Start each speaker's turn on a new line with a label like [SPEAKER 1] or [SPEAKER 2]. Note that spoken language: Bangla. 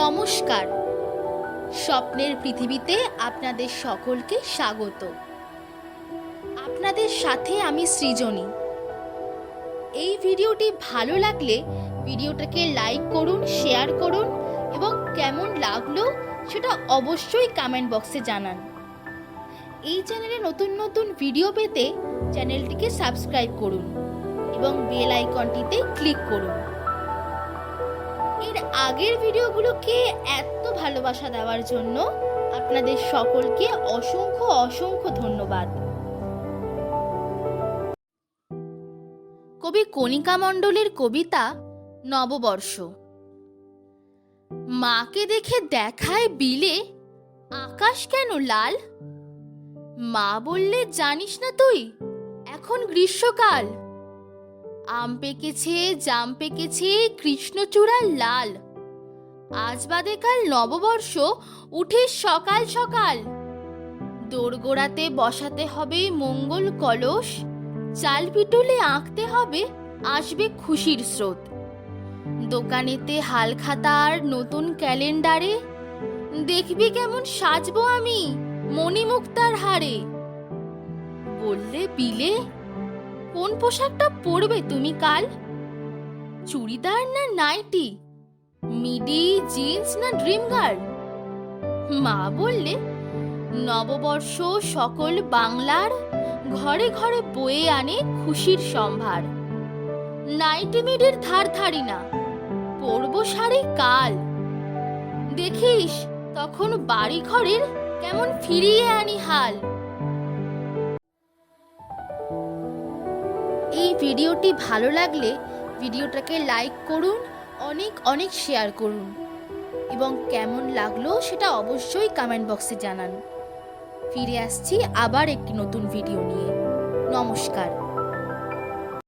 [SPEAKER 1] নমস্কার। স্বপ্নের পৃথিবীতে আপনাদের সকলকে স্বাগত। আপনাদের সাথে আমি সৃজনী। এই ভিডিওটি ভালো লাগলে ভিডিওটাকে লাইক করুন, শেয়ার করুন এবং কেমন লাগল সেটা অবশ্যই কমেন্ট বক্সে জানান। এই চ্যানেলে নতুন নতুন ভিডিও পেতে চ্যানেলটিকে সাবস্ক্রাইব করুন এবং বেল আইকনটিতে ক্লিক করুন। আগের ভিডিওগুলোকে এত ভালোবাসা দেওয়ার জন্য আপনাদের সকলকে অসংখ্য অসংখ্য ধন্যবাদ। কবি কণিকা মণ্ডলের কবিতা নববর্ষ। মাকে দেখে দেখায় বিলে, আকাশ কেন লাল? মা বললে, জানিস না তুই, এখন গ্রীষ্মকাল। আম পেকেছে, জাম পেকেছে, কৃষ্ণচূড়া লাল। আজ বাদে কাল নববর্ষ, উঠে সকাল সকাল। দোরগোড়াতে বসাতে হবে মঙ্গল কলস, চাল পিটুলে আঁকতে হবে, আসবে খুশির স্রোত। দোকানেতে হালখাতার নতুন ক্যালেন্ডারে, দেখবি কেমন সাজবো আমি, মণিমুক্তার হারে। বললে, বিলে, কোন পোশাকটা পরবে তুমি কাল? চুড়িদার না নাইটি? মিডি, জিন্স না ড্রিম গার্ল মা বললে, নববর্ষ সকল বাংলার ঘরে ঘরে বয়ে আনে খুশির সম্ভার। নাইটি মিডের ধার ধারি না, পরবো শাড়ি কাল। দেখিস, তখন বাড়ি ঘরের কেমন ফিরিয়ে আনি হাল। এই ভিডিওটি ভালো লাগলে ভিডিওটাকে লাইক করুন অনেক অনেক শেয়ার করুন। এবং কেমন লাগল সেটা অবশ্যই কমেন্ট বক্সে জানান। ফিরে আসছি আবার একটি নতুন ভিডিও নিয়ে। নমস্কার।